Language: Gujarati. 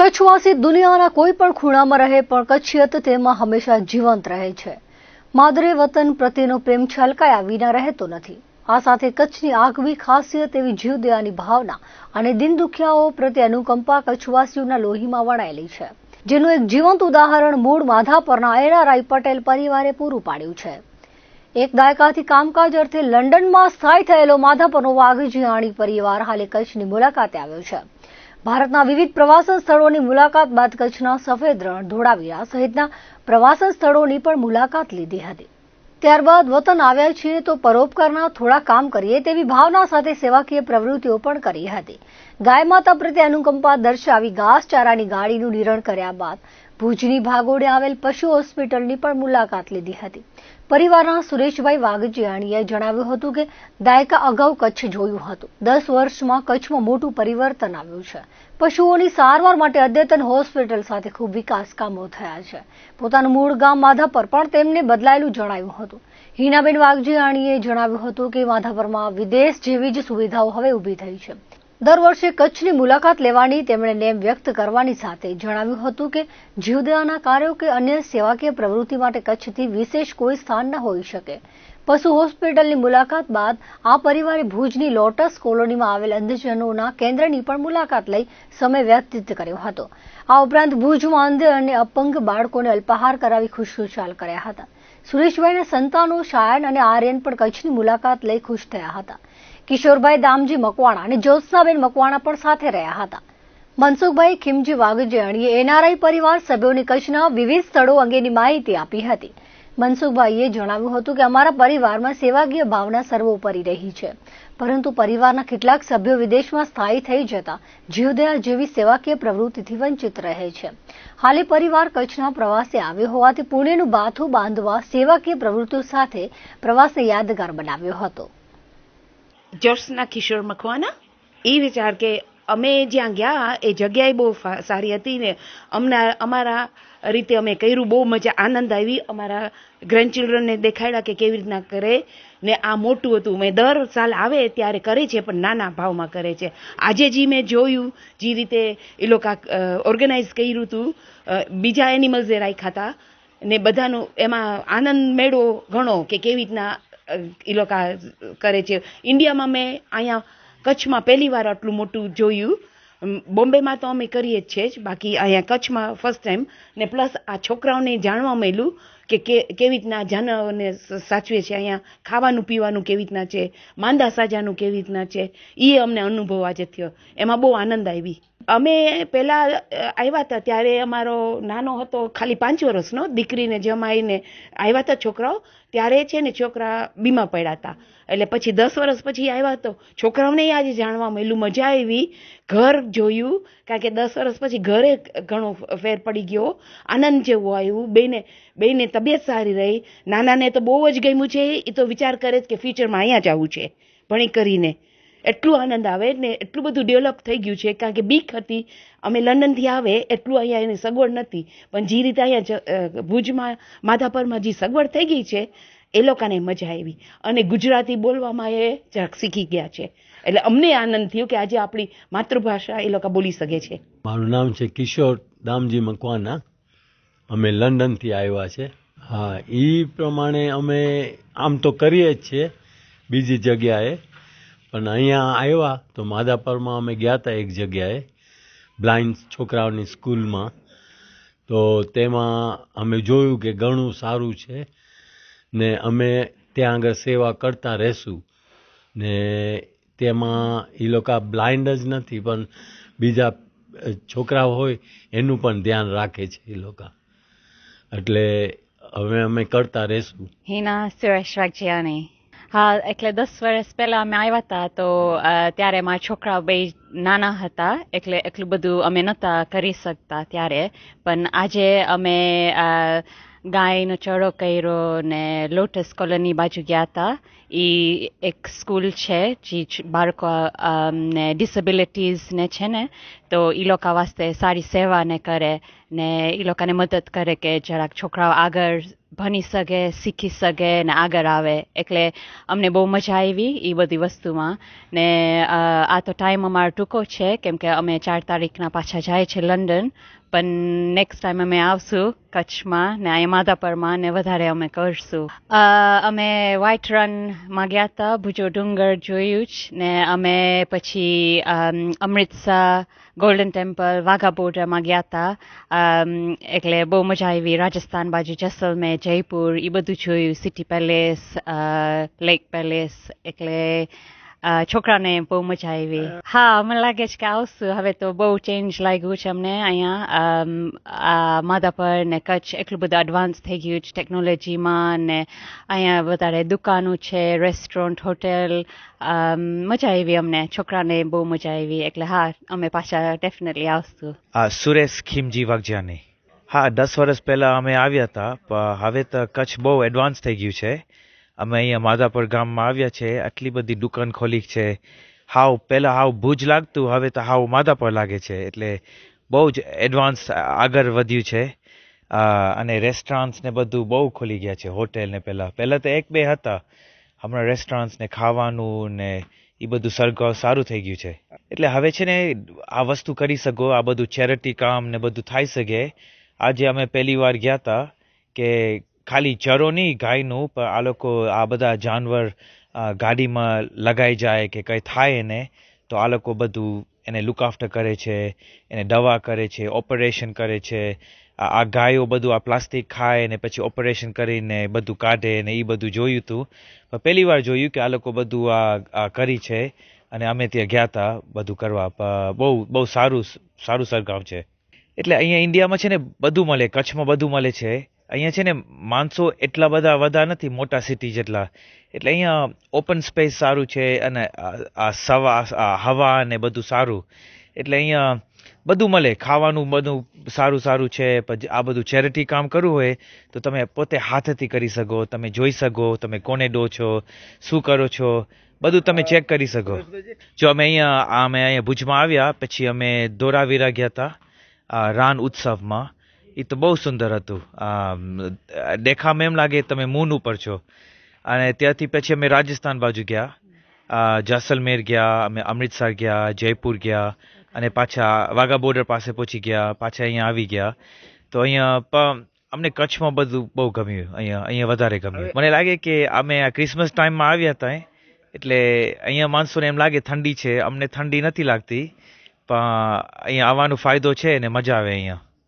કચ્છવાસી દુનિયાના કોઈ પણ ખૂણામાં રહે પણ કચ્છિયત તેમાં હંમેશા જીવંત રહે છે. માદરે વતન પ્રત્યેનો પ્રેમ છલકાયા વિના રહેતો નથી. આ સાથે કચ્છની આગવી ખાસિયત એવી જીવદયાની ભાવના અને દિન દુખિયાઓ પ્રત્યે અનુકંપા કચ્છવાસીઓના લોહીમાં વણાયેલી છે. જેનું એક જીવંત ઉદાહરણ મૂળ માધાપરના એનારાઈ પટેલ પરિવારે પૂરું પાડ્યું છે. એક દાયકાથી કામકાજ અર્થે લંડનમાં સ્થાયી થયેલો માધાપરનો વાઘજીયાણી પરિવાર હાલે કચ્છની મુલાકાતે આવ્યો છે. ભારતના વિવિધ પ્રવાસન સ્થળોની મુલાકાત બાદ કચ્છના સફેદ રણ, ધોળાવીરા સહિતના પ્રવાસન સ્થળોની પણ મુલાકાત લીધી હતી. ત્યારબાદ વતન આવ્યા છીએ તો પરોપકારના થોડા કામ કરીએ તેવી ભાવના સાથે સેવાકીય પ્રવૃત્તિઓ પણ કરી હતી. ગાય માતા પ્રત્યે અનુકંપા દર્શાવી ઘાસચારાની ગાડીનું નિરણ કર્યા બાદ ભુજની ભાગોળે આવેલ પશુ હોસ્પિટલની પણ મુલાકાત લીધી હતી. પરિવારના સુરેશભાઈ વાઘજીયાણીએ જણાવ્યું હતું કે, દાયકા અગાઉ કચ્છ જોયું હતું. દસ વર્ષમાં કચ્છમાં મોટું પરિવર્તન આવ્યું છે. પશુઓની સારવાર માટે અદ્યતન હોસ્પિટલ સાથે ખૂબ વિકાસ કામો થયા છે. પોતાનું મૂળ ગામ માધાપર, પણ તેમને બદલાયેલું જણાવ્યું હતું. હિનાબેન વાઘજીયાણીએ જણાવ્યું હતું કે, માધાપરમાં વિદેશ જેવી જ સુવિધાઓ હવે ઊભી થઈ છે. દર વર્ષે કચ્છની મુલાકાત લેવાની તેમણે નેમ વ્યક્ત કરવાની સાથે જણાવ્યું હતું કે જીવદયાના કાર્યો કે અન્ય સેવાકીય પ્રવૃત્તિ માટે કચ્છથી વિશેષ કોઈ સ્થાન ન હોઈ શકે. પશુ હોસ્પિટલની મુલાકાત બાદ આ પરિવારે ભુજની લોટસ કોલોનીમાં આવેલ અંધજનોના કેન્દ્રની પણ મુલાકાત લઈ સમય વ્યતીત કર્યો હતો. આ ઉપરાંત ભુજમાં અંધ અને અપંગ બાળકોને અલ્પાહાર કરાવી ખુશખુશાલ કર્યા હતા. સુરેશભાઈના સંતાનો શાયન અને આર્યન પણ કચ્છની મુલાકાત લઈ ખુશ થયા હતા. કિશોરભાઈ દામજી મકવાણા અને જ્યોત્સનાબેન મકવાણા પણ સાથે રહ્યા હતા. મનસુખભાઈ ખીમજી વાઘજીયાણીએ એનઆરઆઈ પરિવાર સભ્યોને કચ્છના વિવિધ સ્થળો અંગેની માહિતી આપી હતી. મનસુખભાઈએ જણાવ્યું હતું કે અમારા પરિવારમાં સેવાકીય ભાવના સર્વોપરી રહી છે. પરંતુ પરિવારના કેટલાક સભ્યો વિદેશમાં સ્થાયી થઈ જતા જીવદયા જેવી સેવાકીય પ્રવૃત્તિથી વંચિત રહે છે. હાલે પરિવાર કચ્છના પ્રવાસે આવ્યો હોવાથી પુણેનું બાથું બાંધવા સેવાકીય પ્રવૃત્તિઓ સાથે પ્રવાસને યાદગાર બનાવ્યો હતો. જોશના કિશોર મકવાના. એ વિચાર કે અમે જ્યાં ગયા, એ જગ્યાએ બહુ સારી હતી ને અમને, અમારા રીતે અમે કર્યું, બહુ મજા, આનંદ આવી. અમારા ગ્રેન્ડચિલ્ડ્રનને દેખાડ્યા કે કેવી રીતના કરે ને આ મોટું હતું. મેં દર સાલ આવે ત્યારે કરે છે, પણ નાના ભાવમાં કરે છે. આજે જી મેં જોયું, જે રીતે એ લોકો ઓર્ગેનાઇઝ કર્યું હતું બીજા એનિમલ્સે રાખ્યા હતા ને બધાનું એમાં આનંદ મેળો ઘણો કે કેવી રીતના એ લોકો કરે છે. ઇન્ડિયામાં મેં અહીંયા કચ્છમાં પહેલી વાર આટલું મોટું જોયું. બોમ્બેમાં તો અમે કરીએ જ છે જ. બાકી અહીંયા કચ્છમાં ફર્સ્ટ ટાઈમ ને પ્લસ આ છોકરાઓને જાણવા મળ્યું કે કેવી રીતના જાનવરને સાચવે છે અહીંયા. ખાવાનું પીવાનું કેવી રીતના છે? માંદા સાજાનું કેવી રીતના છે? એ અમને અનુભવ આજે થયો. એમાં બહુ આનંદ આવી. અમે પહેલાં આવ્યા હતા ત્યારે અમારો નાનો હતો, ખાલી પાંચ વર્ષનો, દીકરીને જમાઈને આવ્યા હતા છોકરાઓ. ત્યારે છે ને છોકરા બીમાર પડ્યા હતા. એટલે પછી દસ વર્ષ પછી આવ્યા તો છોકરાઓને આજે જાણવા મળ્યું, મજા આવી. ઘર જોયું, કારણ કે દસ વર્ષ પછી ઘરે ઘણો ફેર પડી ગયો. આનંદ જેવું આવ્યું. બેને બેને તબિયત સારી રહી. નાનાને તો બહુ જ ગમ્યું છે. એ તો વિચાર કરે જ કે ફ્યુચરમાં અહીંયા જ આવવું છે. ભણી કરીને. એટલું આનંદ આવે ને એટલું બધું ડેવલપ થઈ ગયું છે, કારણ કે બીક હતી. અમે લંડનથી આવે, એટલું અહીંયા એની સગવડ નથી. પણ જે રીતે અહીંયા ભુજમાં, માધાપરમાં જે સગવડ થઈ ગઈ છે, એ લોકોને મજા આવી. અને ગુજરાતી બોલવામાં એ જરાક શીખી ગયા છે. એટલે અમને આનંદ થયો કે આજે આપણી માતૃભાષા એ લોકો બોલી શકે છે. મારું નામ છે કિશોર દામજી મકવાના. અમે લંડનથી આવ્યા છે. હા એ પ્રમાણે અમે આમ તો કરીએ જ છીએ. બીજી જગ્યાએ પણ અહીંયા આવ્યા તો માધાપરમાં અમે ગયા હતા એક જગ્યાએ બ્લાઇન્ડ છોકરાઓની સ્કૂલમાં. તો તેમાં અમે જોયું કે ઘણું સારું છે ને અમે ત્યાં આગળ સેવા કરતા રહેશું. ને તેમાં એ લોકો બ્લાઇન્ડ જ નથી, પણ બીજા છોકરાઓ હોય એનું પણ ધ્યાન રાખે છે એ લોકો. એટલે હવે અમે કરતા રહેશું. હિના સુરેશ વાઘજીયાણી હા, એટલે દસ વર્ષ પહેલા અમે આવ્યા હતા તો ત્યારે મારા છોકરા બે નાના હતા, એટલે એટલું બધું અમે નહોતા કરી શકતા ત્યારે. પણ આજે અમે ગાયનો ચડો કર્યો ને લોટસ કોલોની બાજુ ગયા હતા. એ એક સ્કૂલ છે, જે બાળકો ને ડિસેબિલિટીઝ ને છે ને, તો એ લોકો વાસ્તે સારી સેવાને કરે ને એ લોકોને મદદ કરે કે જરાક છોકરાઓ આગળ ભણી શકે, શીખી શકે ને આગળ આવે. એટલે અમને બહુ મજા આવી એ બધી વસ્તુમાં. ને આ તો ટાઈમ અમારો ટૂંકો છે, કેમ કે અમે ચાર તારીખના પાછા જાય છે લંડન પણ નેક્સ્ટ ટાઈમ અમે આવશું, કચ્છમાં ને અહીંયા માધાપરમાં ને વધારે અમે કરશું. અમે વ્હાઇટ રનમાં ગયા હતા, ભુજો ડુંગર જોયું જ, ને અમે પછી અમૃતસર ગોલ્ડન ટેમ્પલ વાઘા બોર્ડરમાં ગયા હતા. એટલે બહુ મજા આવી, રાજસ્થાન બાજુ જેસલમેર, જયપુર એ બધું જોયું સિટી પેલેસ લેક પેલેસ એટલે છોકરાને બહુ મજા આવી. હા, મને લાગે છે કે આવશું. હવે તો બહુ ચેન્જ લાગ્યું છે અમને અહીંયા. માધાપર ને કચ્છ એટલું બધું એડવાન્સ થઈ ગયું છે ટેકનોલોજીમાં ને અહીંયા વધારે દુકાનો છે રેસ્ટોરન્ટ હોટેલ મજા આવી અમને. છોકરાને બહુ મજા આવી. એટલે હા, અમે પાછા ડેફિનેટલી આવશું. સુરેશ ખીમજી વાઘજાની. હા, દસ વર્ષ પહેલા અમે આવ્યા હતા હવે તો કચ્છ બહુ એડવાન્સ થઈ ગયું છે. અમે અહીંયા માધાપર ગામમાં આવ્યા છે, આટલી બધી દુકાન ખોલી છે. હાવ, પહેલાં હાવ ભુજ લાગતું, હવે તો હાવ માધાપર લાગે છે. એટલે બહુ જ એડવાન્સ આગળ વધ્યું છે. અને રેસ્ટોરન્ટ્સ ને બધું બહુ ખુલી ગયા છે હોટેલ ને પહેલાં. પહેલા તો એક બે હતા. હમણાં રેસ્ટોરન્ટ્સ ને ખાવાનું ને એ બધું સરગાવ સારું થઈ ગયું છે. એટલે હવે છે ને આ વસ્તુ કરી શકો, આ બધું ચેરિટી કામ ને બધું થઈ શકે. આજે અમે પહેલી વાર ગયા હતા કે ખાલી ચરો નહીં, ગાયનું, પણ આ લોકો આ બધા જાનવર ગાડીમાં લગાઈ જાય કે કંઈ થાય એને, તો આ લોકો બધું એને લુકઆફ્ટર કરે છે, એને દવા કરે છે ઓપરેશન કરે છે. આ ગાયો બધું આ પ્લાસ્ટિક ખાય ને પછી ઓપરેશન કરીને બધું કાઢે ને એ બધું જોયું હતું પણ પહેલી વાર જોયું કે આ લોકો બધું આ કરી છે અને અમે ત્યાં ગયા હતા બધું કરવા. બહુ બહુ સારું સારું સરગામ છે. એટલે અહીંયા ઇન્ડિયામાં છે ને બધું મળે, કચ્છમાં બધું મળે છે. અહીંયા છે ને માણસો એટલા બધા બધા નથી, મોટા સિટી જેટલા. એટલે અહીંયા ઓપન સ્પેસ સારું છે અને આ- સવા હવા ને બધું સારું. એટલે અહીંયા બધું મળે, ખાવાનું બધું સારું સારું છે. પછી આ બધું ચેરિટી કામ કરવું હોય તો તમે પોતે હાથેથી કરી શકો, તમે જોઈ શકો, તમે કોને ડો છો, શું કરો છો, બધું તમે ચેક કરી શકો. જો અમે અહીંયા અમે અહીંયા ભુજમાં આવ્યા, પછી અમે દોરાવીરા ગયા હતા રાન ઉત્સવમાં. એ તો બહુ સુંદર હતું. દેખામાં એમ લાગે તમે મૂન ઉપર છો. અને ત્યાંથી પછી અમે રાજસ્થાન બાજુ ગયા. જેસલમેર ગયા અમે અમૃતસર ગયા જયપુર ગયા અને પાછા વાઘા બોર્ડર પાસે પહોંચી ગયા પાછા અહીંયા આવી ગયા. તો અહીંયા પણ અમને કચ્છમાં બધું બહુ ગમ્યું. અહીંયા અહીંયા વધારે ગમ્યું. મને લાગે કે અમે આ ક્રિસમસ ટાઈમમાં આવ્યા હતા એટલે અહીંયા માણસોને એમ લાગે ઠંડી છે. અમને ઠંડી નથી લાગતી પણ અહીંયા આવવાનો ફાયદો છે ને મજા આવે અહીંયા.